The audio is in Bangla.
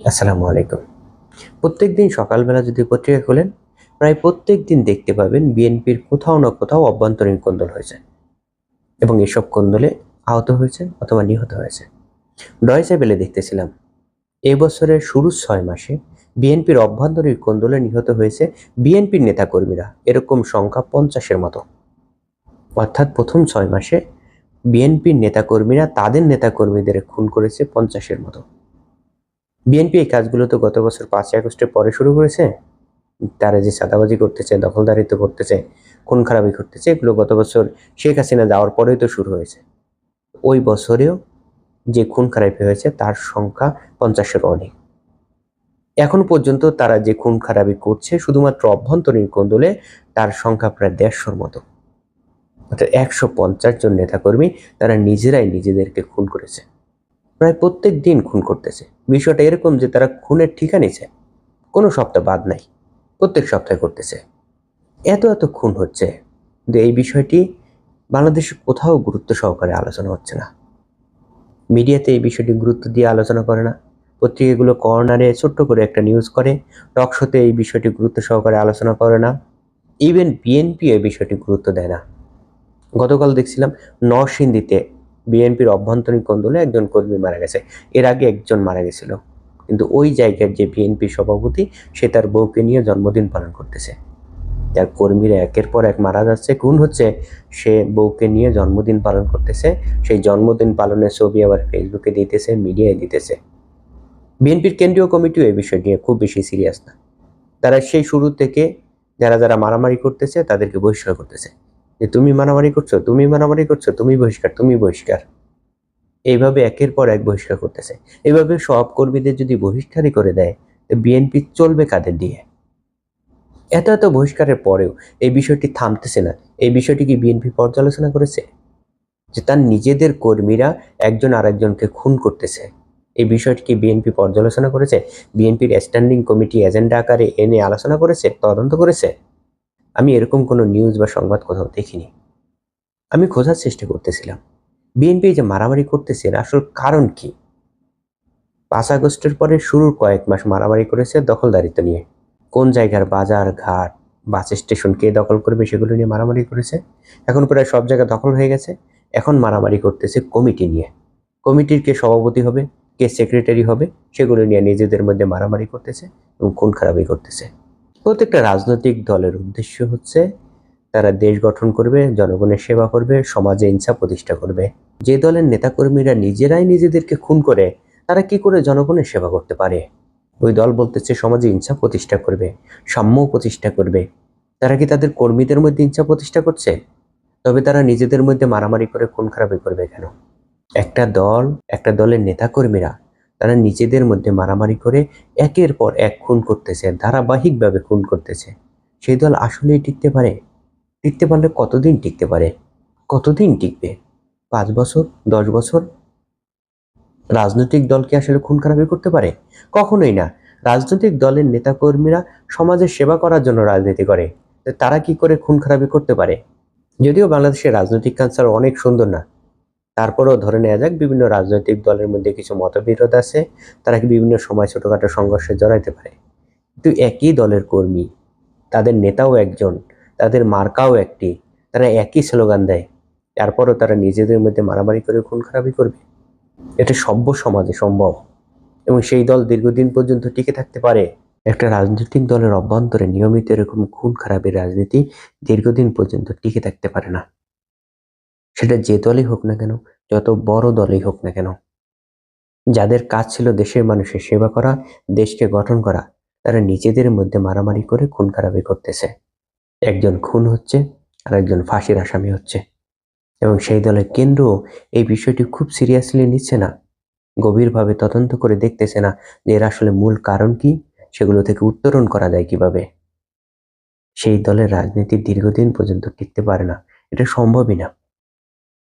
আসসালামু আলাইকুম। প্রত্যেক দিন সকালবেলা যদি পত্রিকা খোলেন, প্রায় প্রত্যেক দিন দেখতে পাবেন বিএনপির কোথাও না কোথাও অভ্যন্তরীণ কোন্দল হয়েছে এবং এসব কোন্দলে আহত হয়েছে অথবা নিহত হয়েছে। ডয়সে বেলে দেখতেছিলাম এই বছরের শুরুর ছয় মাসে বিএনপির অভ্যন্তরীণ কোন্দলে নিহত হয়েছে বিএনপির নেতাকর্মীরা, এরকম সংখ্যা পঞ্চাশের মতো। অর্থাৎ প্রথম ছয় মাসে বিএনপির নেতাকর্মীরা তাদের নেতাকর্মীদের খুন করেছে পঞ্চাশের মতো। বিএনপি এই কাজগুলো তো গত বছর পাঁচই আগস্টের পরে শুরু করেছে। তারা যে চাঁদাবাজি করতেছে দখলদারিত্ব করতেছে খুন খারাপি করতেছে এগুলো গত বছর শেখ হাসিনা যাওয়ার পরেই তো শুরু হয়েছে। ওই বছরেও যে খুন খারাপি হয়েছে, তার সংখ্যা পঞ্চাশের অনেক। এখন পর্যন্ত তারা যে খুন খারাপি করছে, শুধুমাত্র অভ্যন্তরীণ কোন্দলে তার সংখ্যা প্রায় দেড়শোর মতো। অর্থাৎ একশো পঞ্চাশ জন নেতাকর্মী তারা নিজেরাই নিজেদেরকে খুন করেছে। প্রায় প্রত্যেক দিন খুন করতেছে। বিষয়টা এরকম যে তারা খুনের ঠিকা নিছে কোনো সপ্তাহ বাদ নাই। প্রত্যেক সপ্তাহে করতেছে এত এত খুন হচ্ছে কিন্তু এই বিষয়টি বাংলাদেশে কোথাও গুরুত্ব সহকারে আলোচনা হচ্ছে না। মিডিয়াতে এই বিষয়টি গুরুত্ব দিয়ে আলোচনা করে না। পত্রিকাগুলো কর্নারে ছোট্ট করে একটা নিউজ করে। টকশোতে এই বিষয়টি গুরুত্ব সহকারে আলোচনা করে না। ইভেন বিএনপি এই বিষয়টি গুরুত্ব দেয় না। গতকাল দেখছিলাম নরসিংদীতে বিএনপির অভ্যন্তরীণ কোন্দলে একজন কর্মী মারা গেছে। এর আগে একজন মারা গেছিল। কিন্তু ওই জায়গার যে বিএনপি সভাপতি, সে তার বউকে নিয়ে জন্মদিন পালন করতেছে। তার কর্মীরা একের পর এক মারা যাচ্ছে। কোন হচ্ছে। সে বউকে নিয়ে জন্মদিন পালন করতেছে। সেই জন্মদিন পালনের ছবি আবার ফেসবুকে দিতেছে, মিডিয়ায় দিতেছে। বিএনপির কেন্দ্রীয় কমিটিও এই বিষয় নিয়ে খুব বেশি সিরিয়াস না। তারা সেই শুরু থেকে যারা যারা মারামারি করতেছে, তাদেরকে বহিষ্কার করতেছে। যে তুমি মারামারি করছ, তুমি মারামারি করছ, তুমি বহিষ্কার তুমি বহিষ্কার। এইভাবে একের পর এক বহিষ্কার করতেছে। এইভাবে সব কর্মীদের যদি বহিষ্কারই করে দেয় বিএনপি চলবে কাদের দিয়ে? এত এত বহিষ্কারের পরেও এই বিষয়টি থামতেছে না। এই বিষয়টি কি বিএনপি পর্যালোচনা করেছে? যে তার নিজেদের কর্মীরা একজন আরেকজনকে খুন করতেছে। এই বিষয়টি কি বিএনপি পর্যালোচনা করেছে? বিএনপির স্ট্যান্ডিং কমিটি এজেন্ডা আকারে এনে আলোচনা করেছে, তদন্ত করেছে? আমি এরকম কোনো নিউজ বা সংবাদ কোথাও দেখিনি। আমি খোঁজার চেষ্টা করতেছিলাম। বিএনপি যে মারামারি করতেছে, এর আসল কারণ কি? পাঁচ আগস্টের পরে শুরুর কয়েক মাস মারামারি করেছে দখলদারিত্ব নিয়ে। কোন জায়গার বাজার, ঘাট, বাস স্টেশন, কে দখল করবে সেগুলো নিয়ে মারামারি করেছে। এখন প্রায় সব জায়গা দখল হয়ে গেছে। এখন মারামারি করতেছে কমিটি নিয়ে। কমিটির কে সভাপতি হবে, কে সেক্রেটারি হবে, সেগুলো নিয়ে নিজেদের মধ্যে মারামারি করতেছে এবং খুন খারাপি করতেছে। প্রত্যেকটা রাজনৈতিক দলের উদ্দেশ্য হচ্ছে তারা দেশ গঠন করবে, জনগণের সেবা করবে, সমাজে ইনসাফ প্রতিষ্ঠা করবে। যে দলের নেতাকর্মীরা নিজেরাই নিজেদেরকে খুন করে, তারা কি করে জনগণের সেবা করতে পারে? ওই দল বলতেছে, সমাজে ইনসাফ প্রতিষ্ঠা করবে সাম্য প্রতিষ্ঠা করবে। তারা কি তাদের কর্মীদের মধ্যে ইনসা প্রতিষ্ঠা করছে? তবে তারা নিজেদের মধ্যে মারামারি করে, খুন খারাপি করবে কেন? একটা দল, একটা দলের নেতাকর্মীরা তারা নিজেদের মধ্যে মারামারি করে একের পর এক খুন করতেছে, ধারাবাহিকভাবে খুন করতেছে। সেই দল আসলেই টিকতে পারে? টিকতে পারলে কতদিন টিকতে পারে? কতদিন টিকবে? পাঁচ বছর? দশ বছর? রাজনৈতিক দলকে আসলে খুন খারাপি করতে পারে? কখনোই না। রাজনৈতিক দলের নেতাকর্মীরা সমাজের সেবা করার জন্য রাজনীতি করে। তারা কি করে খুন খারাপি করতে পারে? যদিও বাংলাদেশের রাজনৈতিক কালচার অনেক সুন্দর না। তারপরেও ধরে নেওয়া যাক বিভিন্ন রাজনৈতিক দলের মধ্যে কিছু মতবিরোধ আছে, তারা কি বিভিন্ন সময় ছোটোখাটো সংঘর্ষে জড়াইতে পারে? কিন্তু একই দলের কর্মী, তাদের নেতাও একজন, তাদের মার্কাও একটি, তারা একই স্লোগান দেয়, তারপরও তারা নিজেদের মধ্যে মারামারি করে খুন খারাপি করবে? এটা সভ্য সমাজে সম্ভব। এবং সেই দল দীর্ঘদিন পর্যন্ত টিকে থাকতে পারে? একটা রাজনৈতিক দলের অভ্যন্তরে নিয়মিত এরকম খুন খারাপের রাজনীতি দীর্ঘদিন পর্যন্ত টিকে থাকতে পারে না। সেটা যে দলই হোক না কেন, যত বড় দলই হোক না কেন। যাদের কাজ ছিল দেশের মানুষের সেবা করা, দেশকে গঠন করা, তারা নিজেদের মধ্যে মারামারি করে খুন খারাপি করতেছে। একজন খুন হচ্ছে আর একজন ফাঁসির আসামি হচ্ছে। এবং সেই দলের কেন্দ্র এই বিষয়টি খুব সিরিয়াসলি নিচ্ছে না। গভীরভাবে তদন্ত করে দেখতেছে না যে এর আসলে মূল কারণ কি, সেগুলো থেকে উত্তরণ করা যায় কীভাবে। সেই দলের রাজনীতি দীর্ঘদিন পর্যন্ত টিকতে পারে না। এটা সম্ভবই না।